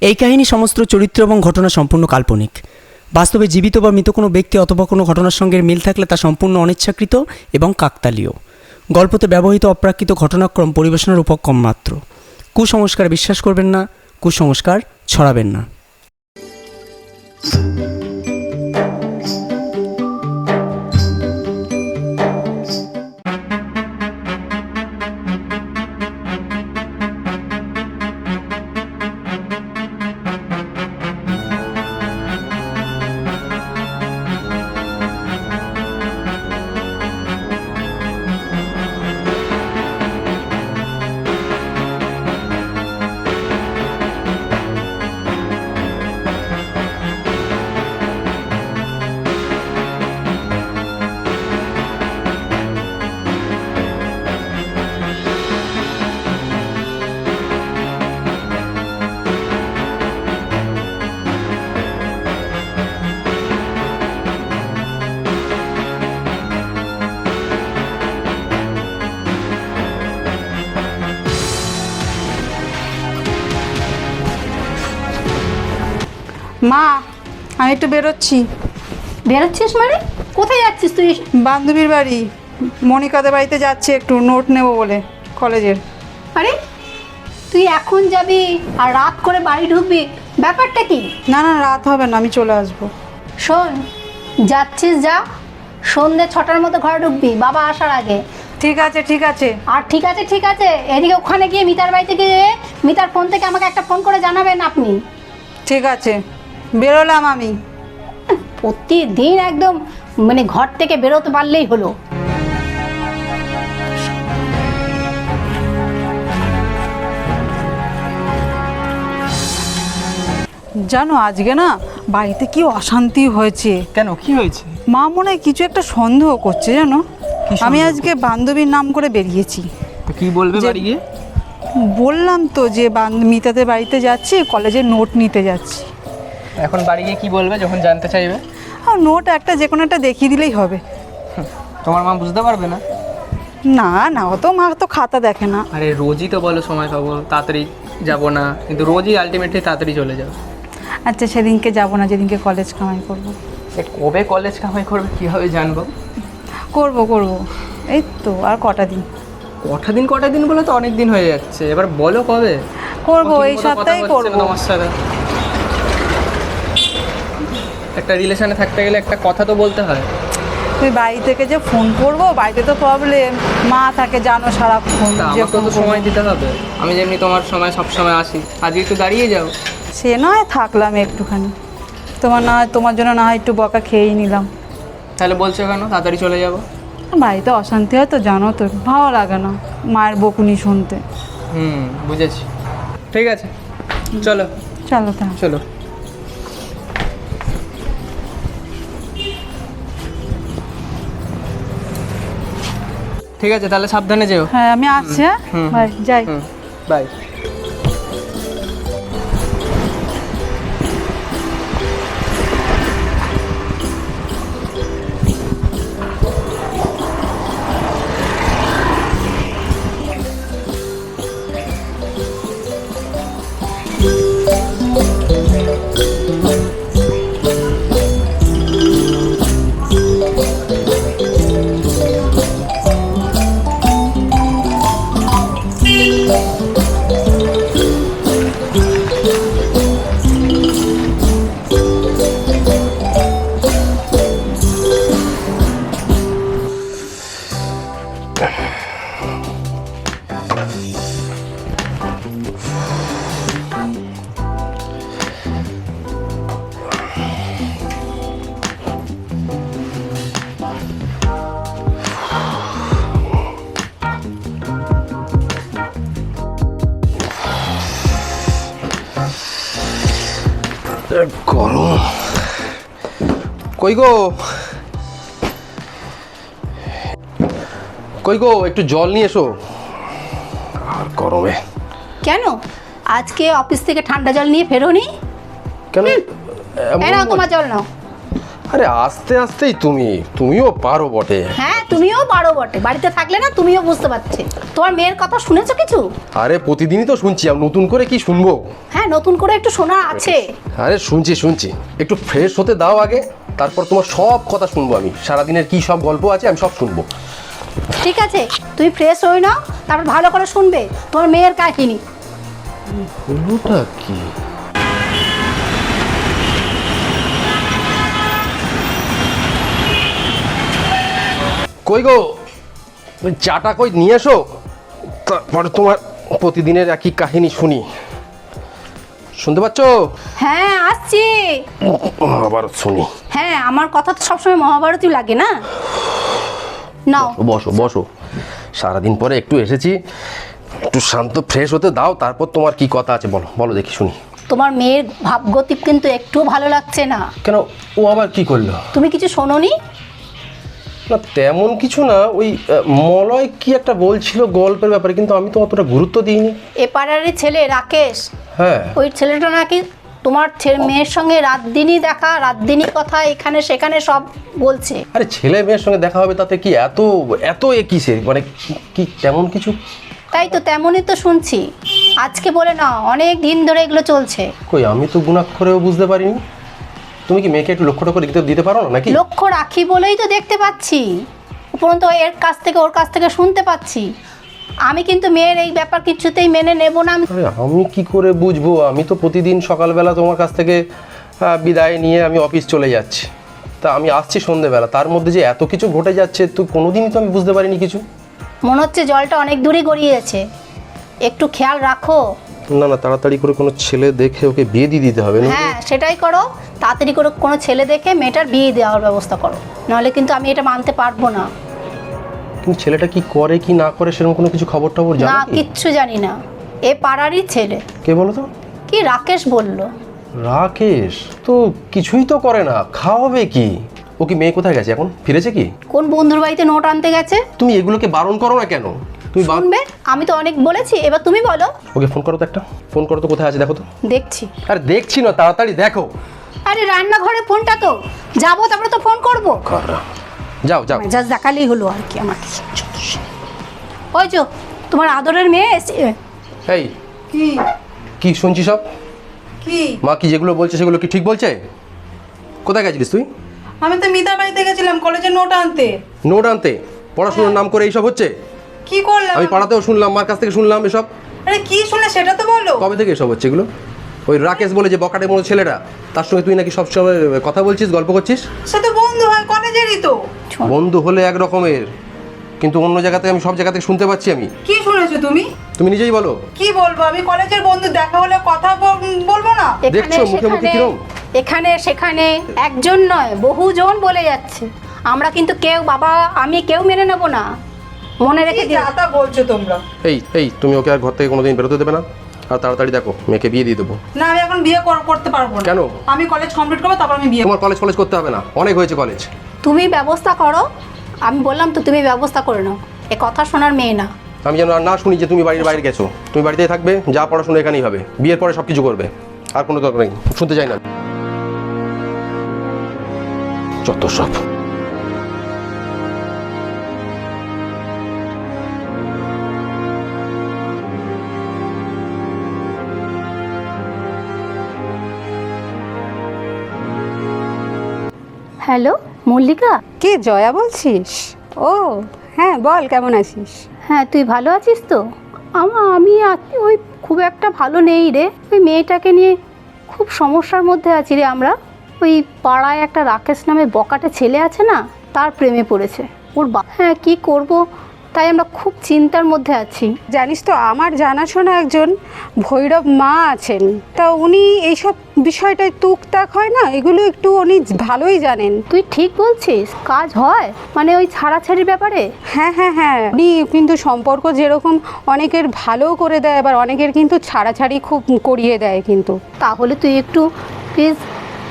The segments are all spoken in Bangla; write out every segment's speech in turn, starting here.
এই কাহিনী সমস্ত চরিত্র এবং ঘটনা সম্পূর্ণ কাল্পনিক। বাস্তবে জীবিত বা মৃত কোনো ব্যক্তি অথবা কোনো ঘটনার সঙ্গে মিল থাকলে তা সম্পূর্ণ অনিচ্ছাকৃত এবং কাকতালীয়। গল্পতে ব্যবহৃত অপ্রাকৃত ঘটনাক্রম পরিবেশনার উপক্রম মাত্র। কুসংস্কার বিশ্বাস করবেন না, কুসংস্কার ছড়াবেন না। মা আমি একটু বেরোচ্ছি। বেরোচ্ছিস মানে? কোথায় যাচ্ছিস তুই? বান্ধবীর বাড়ি। মনিকাদের বাড়িতে যাচ্ছি একটু নোট নেব বলে কলেজের। আরে তুই এখন যাবি আর রাত করে বাড়ি ঢুকবি? ব্যাপারটা কি? না না রাত হবে না আমি চলে আসব। শোন যাচ্ছিস যা সন্ধে ছটার মতো ঘরে ঢুকবি বাবা আসার আগে। ঠিক আছে ঠিক আছে। আর ঠিক আছে ঠিক আছে এদিকে ওখানে গিয়ে মিতার বাড়িতে গিয়ে মিতার ফোন থেকে আমাকে একটা ফোন করে জানাবেন আপনি। ঠিক আছে। বেরোলাম আমি। প্রতিদিন একদম মানে ঘর থেকে বেরোতে পারলেই হলো। জানো আজকে না বাড়িতে কি অশান্তি হয়েছে। কেন কি হয়েছে? মা মনে হয় কিছু একটা সন্দেহ করছে জানো? আমি আজকে বান্ধবীর নাম করে বেরিয়েছি। কি বলবে বাড়ি গিয়ে বললাম তো যে বান্ধ- মিতাদের বাড়িতে যাচ্ছি কলেজে নোট নিতে যাচ্ছি। এখন বাড়ি গিয়ে কি বলবে যখন জানতে চাইবে? আর নোট একটা যে কোনো একটা দেখিয়ে দিলেই হবে। তোমার মা বুঝতে পারবে না? না না অত মা তো খাতা দেখে না। আরে রোজই তো বলো সময় পাবো তাড়াতাড়ি যাব না। কিন্তু রোজই আলটিমেটলি তাড়াতাড়ি চলে যাও। আচ্ছা সেদিনকে যাব না যেদিনকে কলেজ কামাই করব। সে কবে কলেজ কামাই করবে কীভাবে জানব? করব করব। এই তো আর কটা দিন? কটা দিন কটা দিন বলে তো অনেক দিন হয়ে যাচ্ছে। এবার বলো কবে? করব এই ঠিকমতো কথা সপ্তাহে হচ্ছে করব। তোমার সাথে? একটা রিলেশনে থাকতে গেলে একটা কথা তো বলতে হয়। তুই বাড়ি থেকে যে ফোন করব বাড়িতে তো প্রবলেম মা থাকে জানো সারাক্ষণ আমাকেও ফোন তো সময় দিতে হবে। আমি যেমনি তোমার সময় সব সময় আসি। আজকে একটু দাঁড়িয়ে যাও। সে নয় থাকলাম একটুখানি। তোমার না তোমার জন্য না একটু বকা খেয়েই নিলাম। তাহলে বলছো কেন? তাড়াতাড়ি চলে যাব। বাড়িতে অশান্তি হয় তো জানো তো ভালো লাগে না মায়ের বকুনি শুনতে। হুম বুঝেছি। ঠিক আছে। চলো। চলো তাহলে। চলো। ঠিক আছে তাহলে সাবধানে যেও। হ্যাঁ আমি আসছি হ্যাঁ। বাই যাই। বাই। গরম। কই গো? কই গো একটু জল নিয়ে এসো। আর গরমে। কেন? আজকে অফিস থেকে ঠান্ডা জল নিয়ে ফেরোনি? কেন? এই নাও তোমার জল নাও। আরে আস্তে আস্তেই তুমি তুমিও পারো বটে। হ্যাঁ? তুমিও পারো বটে। বাড়িতে থাকলে না তুমিও বুঝতে পারছি। তোমার মেয়ের কথা শুনেছো কিছু? আরে প্রতিদিনই তো শুনছি। আর নতুন করে কি শুনব? হ্যাঁ নতুন করে একটু শোনা আছে। আরে শুনছি শুনছি। একটু ফ্রেশ হতে দাও আগে তারপর তোমার সব কথা শুনব আমি। সারাদিনের কি সব গল্প আছে আমি সব শুনব। ঠিক আছে তুমি ফ্রেশ হয়ে নাও তারপর ভালো করে শুনবে তোমার মেয়ের কাহিনী। হলোটা কি? কই গো? ওই চাটা কই নিয়ে এসো? তারপরে তোমার প্রতিদিনের একই কাহিনী শুনি। শুনতে পাচ্ছ? হ্যাঁ আসছি। আবার শুনি। হ্যাঁ আমার কথা তো সবসময় মহাভারতই লাগে না? নাও। বসো বসো। সারাদিন পরে একটু এসেছি। একটু শান্ত ফ্রেশ হতে দাও তারপর তোমার কি কথা আছে বলো বলো দেখি শুনি। তোমার মেয়ের ভাবগতিক কিন্তু একটু ভালো লাগছে না। কেন? ও আবার কি করল? তুমি কিছু শোনোনি? না তেমন কিছু না ওই মলয় কি একটা বলছিল গল্পের ব্যাপারে কিন্তু আমি তো অতটা গুরুত্ব দিইনি। এ পাড়ারই ছেলে রাকেশ। হ্যাঁ। ওই ছেলেটা নাকি তোমার মেয়ের সঙ্গে রাত দিনই দেখা রাত দিনই কথা এখানে সেখানে সব বলছে। আরে ছেলে মেয়ের সঙ্গে দেখা হবে তাতে কি এত এত এ কিসের? মানে কি- কি তেমন কিছু? তাই তো তেমনই তো শুনছি। আজকে বলে না অনেক দিন ধরে এগুলো চলছে। কই আমি তো গুণাক্ষরেও বুঝতে পারিনি। তুমি কি মেয়েকে একটু লক্ষ্য করে দিতে দিতে পারো না নাকি? লক্ষ্য রাখি বলেই তো দেখতে পাচ্ছি। উপরন্তু এর কাছ থেকে ওর কাছ থেকে শুনতে পাচ্ছি। আমি কিন্তু মেয়ের এই ব্যাপার কিছুতেই মেনে নেব না। আমি আরে আমি কি করে বুঝব? আমি তো প্রতিদিন সকালবেলা তোমার কাছ থেকে আহ, বিদায় নিয়ে আমি অফিস চলে যাচ্ছি। তা আমি আসছি সন্ধেবেলা। তার মধ্যে যে এত কিছু ঘটে যাচ্ছে তো কোনোদিনই তো আমি বুঝতে পারিনি কিছু। মনে হচ্ছে জলটা অনেক দূরে গড়িয়েছে। একটু খেয়াল রাখো। না না তাড়াতাড়ি করে কোনো ছেলে দেখে ওকে বিয়ে দিয়ে দিতে হবে হ্যাঁ সেটাই করো। তাড়াতাড়ি করে কোনো ছেলে দেখে মেয়েটার বিয়ে দেওয়ার ব্যবস্থা করো। নাহলে কিন্তু আমি এটা মানতে পারব না। কিন্তু ছেলেটা কি করে কি না করে সেরকম কোনো কিছু খবর টবর না জানো কি? কিচ্ছু জানি না। এ পাড়ারই ছেলে। কে বলো তো? কি রাকেশ বলল? রাকেশ? তো কিছুই তো করে না। খাওয়াবে কি? ও কি মেয়ে কোথায় গেছে এখন? ফিরেছে কি? কোন বন্ধুর বাড়িতে নোট আনতে গেছে? তুমি এগুলোকে বারণ করো না কেন? তুমি শুনবে? আমি তো অনেক বলেছি এবার তুমি বলো। ওকে ফোন করো তো একটা। ফোন করো তো কোথায় আছে? দেখো তো। দেখছি। আরে দেখছি না তাড়াতাড়ি দেখো। আরে রান্নাঘরে ফোনটা তো। যাব তারপরে তো ফোন করব। করা। যাও যাও। মেজাজ দেখালেই হলো আর কি আমার ওই যো তোমার আদরের মেয়ে এসে এই। কি? কি শুনছি সব? কি? মা কি যেগুলো বলছে সেগুলো কি ঠিক বলছে? কোথায় গেছিলিস তুই? আমি তো মিতার বাড়িতে গেছিলাম কলেজে নোট আনতে। নোট আনতে। পড়াশোনার নাম করে এইসব হচ্ছে? কি করলাম আমি পাড়াতেও শুনলাম মার কাছ থেকে শুনলাম এসব। আরে কি শুনে সেটা তো বলো। কবে থেকে এসব হচ্ছে এগুলো? ওই রাকেশ বলে যে বকাটের মতো ছেলেটা তার সঙ্গে তুই নাকি সবসময় কথা বলছিস গল্প করছিস? সে তো বন্ধু হয় কলেজেরই তো। বন্ধু হলে এক রকমের কিন্তু অন্য জায়গাতে আমি সব জায়গা থেকে শুনতে পাচ্ছি আমি। কি শুনেছো তুমি? তুমি নিজেই বলো। কি বলব আমি কলেজের বন্ধু দেখা হলে কথা বল- বলব না? দেখছ মুখে মুখে সেখানে কিরম? এখানে সেখানে একজন নয় বহুজন বলে যাচ্ছে। আমরা কিন্তু কেউ বাবা আমি কেউ মেনে নেব না। মনে রেখে দিও। যা তা বলছো তোমরা? এই এই তুমি ওকে আর ঘর থেকে কোনোদিন বেরোতে দেবে না। আর তাড়াতাড়ি দেখো মেয়েকে বিয়ে দিয়ে দেবো। না আমি এখন বিয়ে কর- করতে পারব না। কেন? আমি কলেজ কমপ্লিট করব তারপর আমি বিয়ে তোমার কলেজ কলেজ করতে হবে না। অনেক হয়েছে কলেজ তুমি ব্যবস্থা করো। আমি বললাম তো তুমি ব্যবস্থা করে নাও। এ কথা শোনার মেয়ে না। আমি যেন আর না শুনি যে তুমি বাড়ির বাইরে গেছো। তুমি বাড়িতেই থাকবে যা পড়াশোনা এখানেই হবে। বিয়ের পরে সব কিছু করবে। আর কোনো দরকার নেই। শুনতে চাই না। যত সব। হ্যালো মল্লিকা? কে জয়া বলছিস? ও হ্যাঁ বল কেমন আছিস? হ্যাঁ তুই ভালো আছিস তো? আমা আমি ওই খুব একটা ভালো নেই রে। ওই মেয়েটাকে নিয়ে খুব সমস্যার মধ্যে আছি রে আমরা। ওই পাড়ায় একটা রাকেশ নামে বকাটে ছেলে আছে না তার প্রেমে পড়েছে। ওর বা হ্যাঁ কী করব? তাই আমরা খুব চিন্তার মধ্যে আছি। জানিস তো আমার জানাশোনা একজন ভৈরব মা আছেন। তা উনি এইসব বিষয়টায় তুকতাক হয় না? এগুলো একটু উনি ভালোই জানেন। তুই ঠিক বলছিস কাজ হয়? মানে ওই ছাড়াছাড়ির ব্যাপারে? হ্যাঁ হ্যাঁ হ্যাঁ। উনি কিন্তু সম্পর্ক যেরকম অনেকের ভালো করে দেয় আবার অনেকের কিন্তু ছাড়াছাড়ি খুব করিয়ে দেয় কিন্তু। তাহলে তুই একটু প্লিজ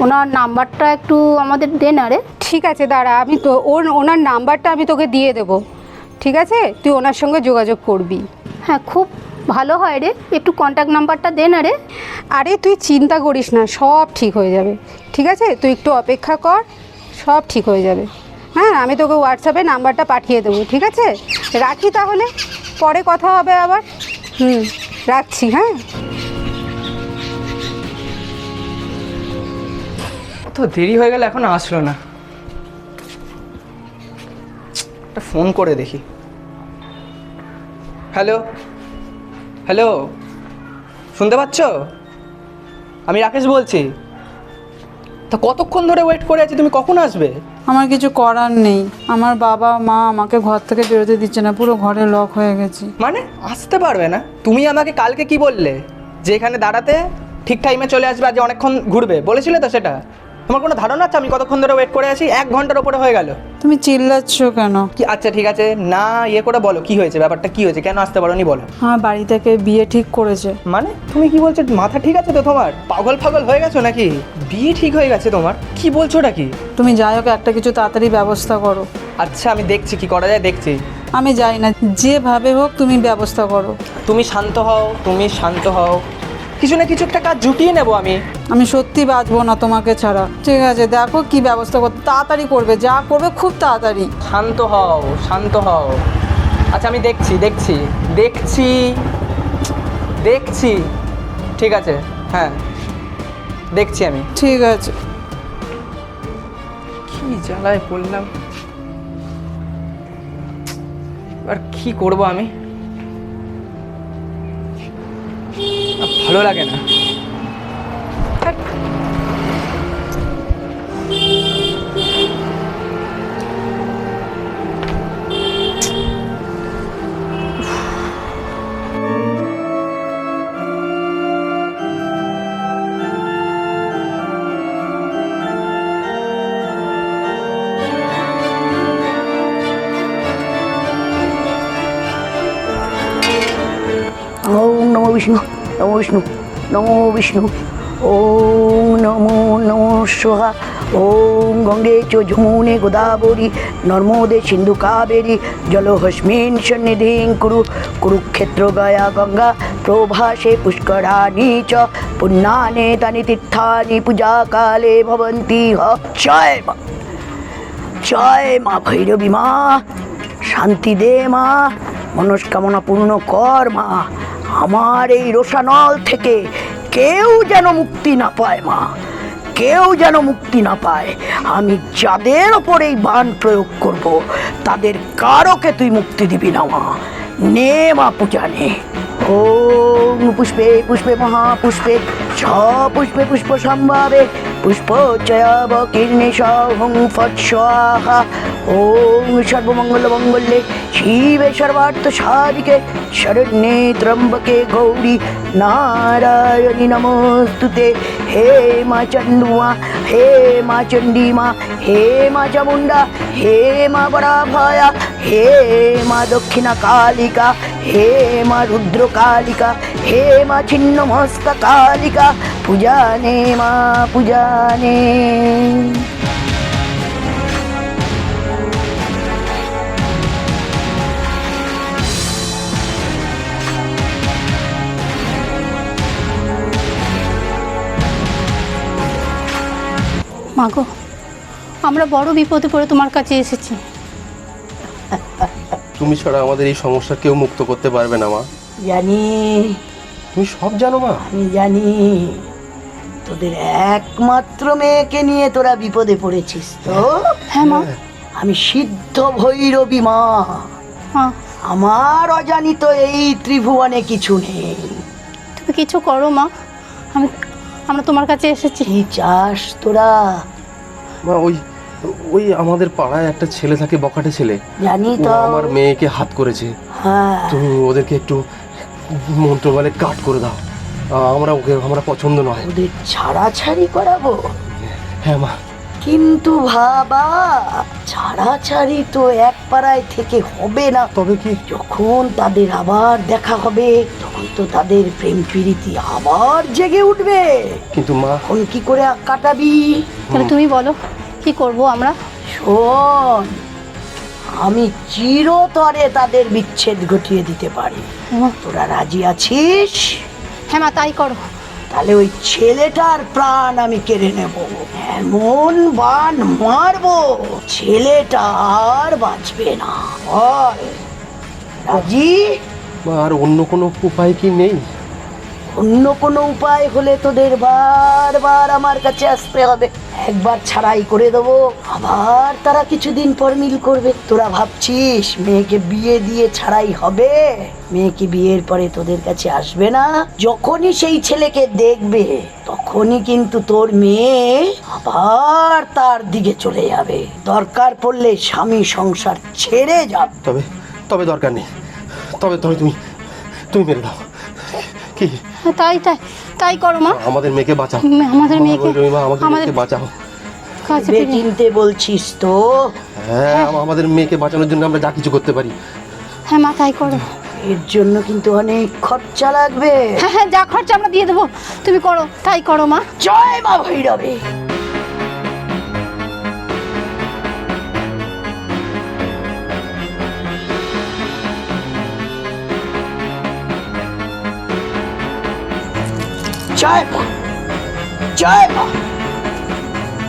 ওনার নাম্বারটা একটু আমাদের দে না রে। ঠিক আছে দাঁড়া আমি তো ওর ওনার নাম্বারটা আমি তোকে দিয়ে দেবো। ঠিক আছে? তুই ওনার সঙ্গে যোগাযোগ করবি। হ্যাঁ খুব ভালো হয় রে। একটু কন্ট্যাক্ট নাম্বারটা দে না রে। আরে তুই চিন্তা করিস না সব ঠিক হয়ে যাবে। ঠিক আছে? তুই একটু অপেক্ষা কর সব ঠিক হয়ে যাবে। হ্যাঁ আমি তোকে হোয়াটসঅ্যাপে নাম্বারটা পাঠিয়ে দেবো ঠিক আছে? রাখি তাহলে পরে কথা হবে আবার। হুম রাখছি হ্যাঁ? তো দেরি হয়ে গেল এখন আসলো না। একটা ফোন করে দেখি। হ্যালো? হ্যালো? শুনতে পাচ্ছ? আমি রাকেশ বলছি। তা কতক্ষণ ধরে ওয়েট করে আছি? তুমি কখন আসবে? আমার কিছু করার নেই। আমার বাবা মা আমাকে ঘর থেকে বেরোতে দিচ্ছে না। পুরো ঘরে লক হয়ে গেছে। মানে? আসতে পারবে না? তুমি আমাকে কালকে কি বললে? যে এখানে দাঁড়াতে ঠিক টাইমে চলে আসবে আজ অনেকক্ষণ ঘুরবে। বলেছিলে তো সেটা? তোমার কোনো ধারণা আছে? আমি কতক্ষণ ধরে ওয়েট করে আছি? এক ঘণ্টার উপরে হয়ে গেল। তুমি চিল্লাচ্ছ কেন? কি? আচ্ছা ঠিক আছে। না ইয়ে করে বলো কি হয়েছে? ব্যাপারটা কি হয়েছে? কেন আসতে পারো পারোনি বলো। হ্যাঁ বাড়ি থেকে বিয়ে ঠিক করেছে। মানে? তুমি কি বলছো মাথা ঠিক আছে তো তোমার? পাগল ফাগল হয়ে গেছো নাকি? বিয়ে ঠিক হয়ে গেছে তোমার? কি বলছো নাকি? তুমি যাই হোক একটা কিছু তাড়াতাড়ি ব্যবস্থা করো। আচ্ছা আমি দেখছি কি করা যায় দেখছি। আমি যাই না যেভাবে হোক তুমি ব্যবস্থা করো। তুমি শান্ত হও তুমি শান্ত হও। কিছু না কিছু একটা কাজ জুটিয়ে নেব আমি। আমি সত্যি বাঁচবো না তোমাকে ছাড়া। ঠিক আছে দেখো কি ব্যবস্থা করতে তাড়াতাড়ি করবে যা করবে খুব তাড়াতাড়ি। শান্ত হও শান্ত হও। আচ্ছা আমি দেখছি দেখছি দেখছি দেখছি। ঠিক আছে হ্যাঁ দেখছি আমি। ঠিক আছে। কি জ্বালায় পড়লাম? আর কি করব আমি? ভালো লাগে না ধ্যাৎ। ওম নমো বিষ্ণু নমো বিষ্ণু নমো বিষ্ণু, ওম নমো নমো সোহা ওম গঙ্গে চ যমুনে গোদাবরী, নর্মদে সিন্ধু কাবেরী, জলহস্মিন সন্নিধিং কুরু, কুরুক্ষেত্র গয়া গঙ্গা, প্রভাসে পুষ্করাণি চ, পুণ্যানে তানি তীর্থানি পূজা কালে ভবন্তি হ। জয় মা জয় মা ভৈরবী মা, শান্তি দে মা, মনস্কামনা পূর্ণ কর মা। আমার এই রোষানল থেকে কেউ যেন মুক্তি না পায়, মা। কেউ যেন মুক্তি না পায়। আমি যাদের ওপর এই বান প্রয়োগ করব, তাদের কারোকে তুই মুক্তি দিবি না, মা। নে, মা পূজা নে ও পুষ্পে পুষ্পে মহাপুষ্পে, ছ পুষ্পে পুষ্প সম্ভাবে পুষ্প চয়াব কীর্ণে সহং ফট স্বাহা ওম সর্বমঙ্গল মঙ্গলে শিবে সর্বার্থ সাধিকে শরণ্যে ত্রম্বকে গৌরী নারায়ণী নমস্তুতে। হে মা চন্ডুমা, হে মা চণ্ডী মা হে মা চামুণ্ডা, হে মা বরাভয়া, হে মা দক্ষিণা কালিকা, হে মা রুদ্র কালিকা, হে মা ছিন্নমস্ত কালিকা, পূজানে মা, পূজানে। মাগো আমরা বড় বিপদে পড়ে তোমার কাছে এসেছি। তুমি ছাড়া আমাদের এই সমস্যা কেউ মুক্ত করতে পারবে না মা। জানি। তুমি সব জানো মা। আমি জানি। তোদের একমাত্র মেয়েকে নিয়ে তোরা বিপদে পড়েছিস তো? হ্যাঁ মা। আমি সিদ্ধ ভৈরবী মা। আমার অজানিত এই ত্রিভুবনে কিছু নেই। তুমি কিছু করো মা। আমি আমরা তোমার কাছে এসেছি। কি চাস তোরা? মা ওই ওই আমাদের পাড়ায় একটা ছেলে থাকে বকাটে ছেলে। জানি তো। আমার মেয়েকে হাত করেছে। হ্যাঁ। তুমি ওদেরকে একটু মন্ত্র বলে কাট করে দাও। আমরা ওকে আমরা পছন্দ নয়। ওদের ছাড়াছাড়ি করাবো? হ্যাঁ মা। কিন্তু ভাবা ছাড়াছাড়ি তো এক পাড়ায় থেকে হবে না। তবে কি? যখন তাদের আবার দেখা হবে তখন তো তাদের প্রেম প্রীতি আবার জেগে উঠবে। কিন্তু মা এখন কি করে কাটাবি? তাহলে তুমি বলো কি করব আমরা? শোন আমি চিরতরে তাদের বিচ্ছেদ ঘটিয়ে দিতে পারি। তোরা রাজি আছিস? হ্যাঁ মা তাই করো। তাহলে ওই ছেলেটার প্রাণ আমি কেড়ে নেব। এমন বান মারব, ছেলেটা আর বাঁচবে না। রাজি? আর অন্য কোনো উপায় কি নেই? অন্য কোনো উপায় হলে তোদের বারবার আমার কাছে আসতে হবে। একবার ছাড়াই করে দেবো। আবার তারা কিছুদিন পর মিল করবে। তোরা ভাবছিস মেয়েকে বিয়ে দিয়ে ছাড়াই হবে? মেয়েকে বিয়ের পরে তোদের কাছে আসবে না? যখনই সেই ছেলেকে দেখবে, তখনই কিন্তু তোর মেয়ে আবার তার দিকে চলে যাবে। দরকার পড়লে স্বামী সংসার ছেড়ে যাবে। তবে তবে দরকার নেই। তবে তবে তুমি তুমি মেরে দাও কি তাই তাই তাই করো মা। আমাদের মেয়েকে বাঁচাও। আমাদের মেয়েকে- আমাদের বাঁচাও। কাছে বে চিনতে বলছিস তো। হ্যাঁ আমাদের মেয়েকে বাঁচানোর জন্য আমরা যা কিছু করতে পারি। হ্যাঁ মা তাই করো। এর জন্য কিন্তু অনেক খরচা লাগবে। হ্যাঁ হ্যাঁ যা খরচা আমরা দিয়ে দেবো। তুমি করো তাই করো মা। জয় মা ভৈরবে। জয় মা জয় মা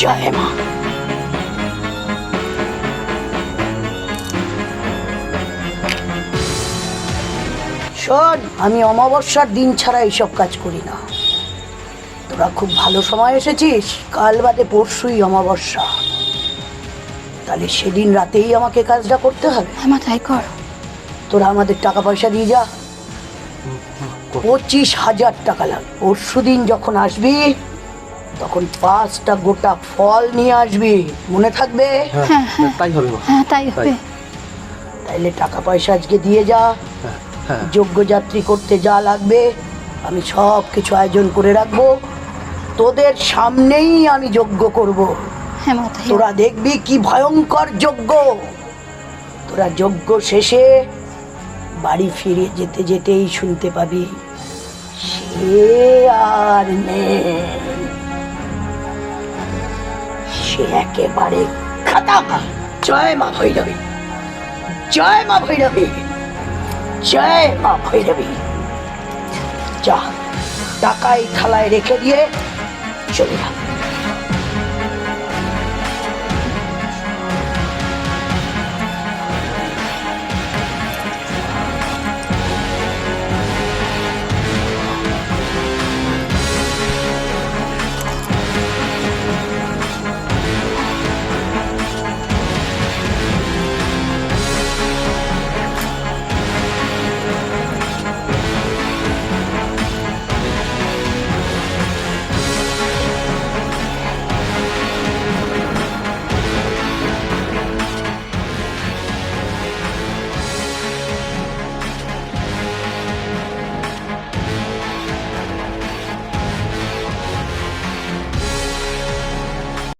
জয় মা। শোন আমি অমাবস্যার দিন ছাড়া এইসব কাজ করি না। তোরা খুব ভালো সময় এসেছিস কাল বাদে পরশুই অমাবস্যা। তাহলে সেদিন রাতেই আমাকে কাজটা করতে হবে। হ্যাঁ মা তাই কর। তোরা আমাদের টাকা পয়সা দিয়ে যা। পঁচিশ হাজার টাকা লাগবে। পরশু দিন যখন আসবি তখন পাঁচটা গোটা ফল নিয়ে আসবি। মনে থাকবে? হ্যাঁ তাই হবে হ্যাঁ তাই হবে। তাইলে টাকা পয়সা আজকে দিয়ে যা। হ্যাঁ যজ্ঞযাত্রী করতে যা লাগবে আমি সব কিছু আয়োজন করে রাখব। তোদের সামনেই আমি যজ্ঞ করব। হ্যাঁ তোরা দেখবি কি ভয়ঙ্কর যজ্ঞ তোরা যজ্ঞ শেষে বাড়ি ফিরে যেতে যেতেই শুনতে পাবি, সে আর সে একেবারে খাতাম জয় মা ভৈরবী, জয় মা ভৈরবী, জয় মা ভৈরবী। যা টাকাই থালায় রেখে দিয়ে চলে যা।